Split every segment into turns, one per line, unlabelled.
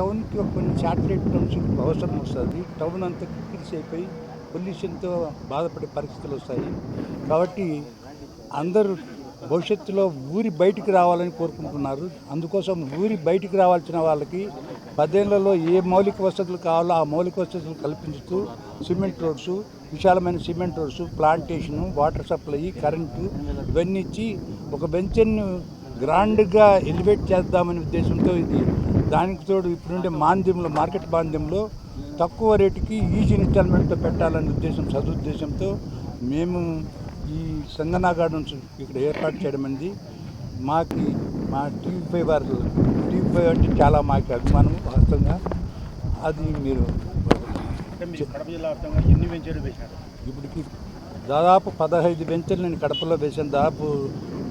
టౌన్కి కొన్ని satellite township అవసరం వస్తుంది. టౌన్ అంతా కిక్కిరిసి అయిపోయి పొల్యూషన్తో బాధపడే పరిస్థితులు వస్తాయి. కాబట్టి అందరూ భవిష్యత్తులో ఊరి బయటికి రావాలని కోరుకుంటున్నారు. అందుకోసం ఊరి బయటికి రావాల్సిన వాళ్ళకి పదేళ్ళలో ఏ మౌలిక వసతులు కావాలో ఆ మౌలిక వసతులు కల్పించుతూ సిమెంట్ రోడ్స్ విశాలమైన cement roads plantation water supply current ఇవన్నీ ఇచ్చి ఒక బెంచెన్ను గ్రాండ్గా ఎలివేట్ చేద్దామనే ఉద్దేశంతో ఇది దానికి తోడు ఇప్పుడుండే మాంద్యంలో మార్కెట్ మాంద్యంలో తక్కువ రేటుకి ఈజీ ఇన్స్టాల్మెంట్లో పెట్టాలనే ఉద్దేశం సదుద్దేశంతో మేము ఈ సంగనా గార్డెన్స్ ఇక్కడ ఏర్పాటు చేయడం అనేది మాకి మా టీవీ ఫైవ్ వారు టీవీ ఫైవ్ అంటే చాలా మాకు అభిమానం వాస్తవంగా. అది మీరు ఇప్పటికి దాదాపు పదహైదు వెంచర్లు నేను కడపలో వేసాను దాదాపు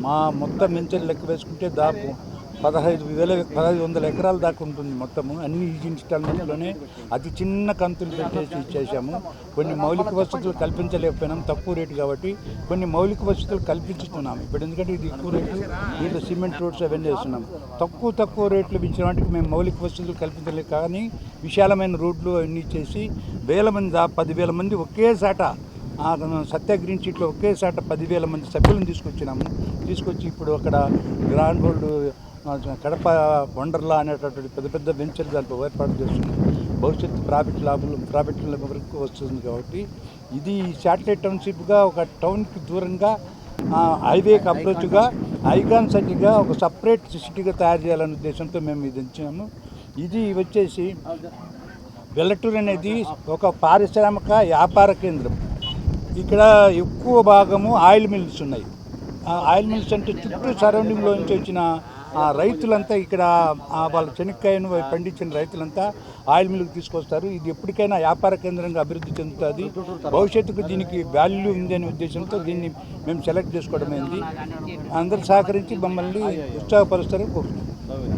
మా మొత్తం వెంచర్లు లెక్క వేసుకుంటే దాదాపు పదహైదు వేల పదహైదు వందల ఎకరాల దాకా ఉంటుంది మొత్తము. అన్ని ఈజీ ఇన్స్టాల్మెంట్లోనే అతి చిన్న కంతులు పెట్టేసి ఇచ్చేసాము. కొన్ని మౌలిక వసతులు కల్పించలేకపోయినాం తక్కువ రేటు కాబట్టి కొన్ని మౌలిక వసతులు కల్పించుతున్నాము. ఇప్పుడు ఎందుకంటే ఇది ఎక్కువ రేటు దీంట్లో సిమెంట్ రోడ్స్ అవన్నీ వేస్తున్నాం. తక్కువ తక్కువ రేట్లు పెంచిన వాటికి మేము మౌలిక వసతులు కల్పించలేదు. కానీ విశాలమైన రోడ్లు అవన్నీ చేసి వేల మంది దా- పదివేల మంది ఒకేసాట ఆ సత్య గ్రీన్ షీట్లో ఒకేసాట పదివేల మంది సభ్యులను తీసుకొచ్చినాము. తీసుకొచ్చి ఇప్పుడు అక్కడ గ్రాండ్ రోడ్డు కడప వండర్లా అనేటటువంటి పెద్ద పెద్ద వెంచర్ దాంట్లో ఏర్పాటు చేస్తున్నాం భవిష్యత్తు ప్రాఫిట్ లాభాలు ప్రాఫిట్ వరకు వస్తుంది కాబట్టి ఇది శాటిలైట్ టౌన్షిప్గా ఒక టౌన్కి దూరంగా హైవేకి అప్రోచ్గా ఐకాన్ సిటీగా ఒక సపరేట్ సిటీగా తయారు చేయాలనే ఉద్దేశంతో మేము ఇది ఇచ్చాము ఇది వచ్చేసి వెల్లటూరు అనేది ఒక పారిశ్రామిక వ్యాపార కేంద్రం. ఇక్కడ ఎక్కువ భాగము ఆయిల్ మిల్స్ ఉన్నాయి. ఆ ఆయిల్ మిల్స్ అంటే చుట్టూ సరౌండింగ్లో నుంచి వచ్చిన ఆ రైతులంతా ఇక్కడ వాళ్ళ చెనక్కాయను పండించిన రైతులంతా ఆయిల్ మిల్కి తీసుకొస్తారు. ఇది ఎప్పటికైనా వ్యాపార కేంద్రంగా అభివృద్ధి చెందుతుంది. భవిష్యత్తుకు దీనికి వాల్యూ ఉంది అనే ఉద్దేశంతో దీన్ని మేము సెలెక్ట్ చేసుకోవడం అయింది అందరూ సహకరించి మమ్మల్ని ఉత్సాహపరుస్తారని కోరుతున్నాం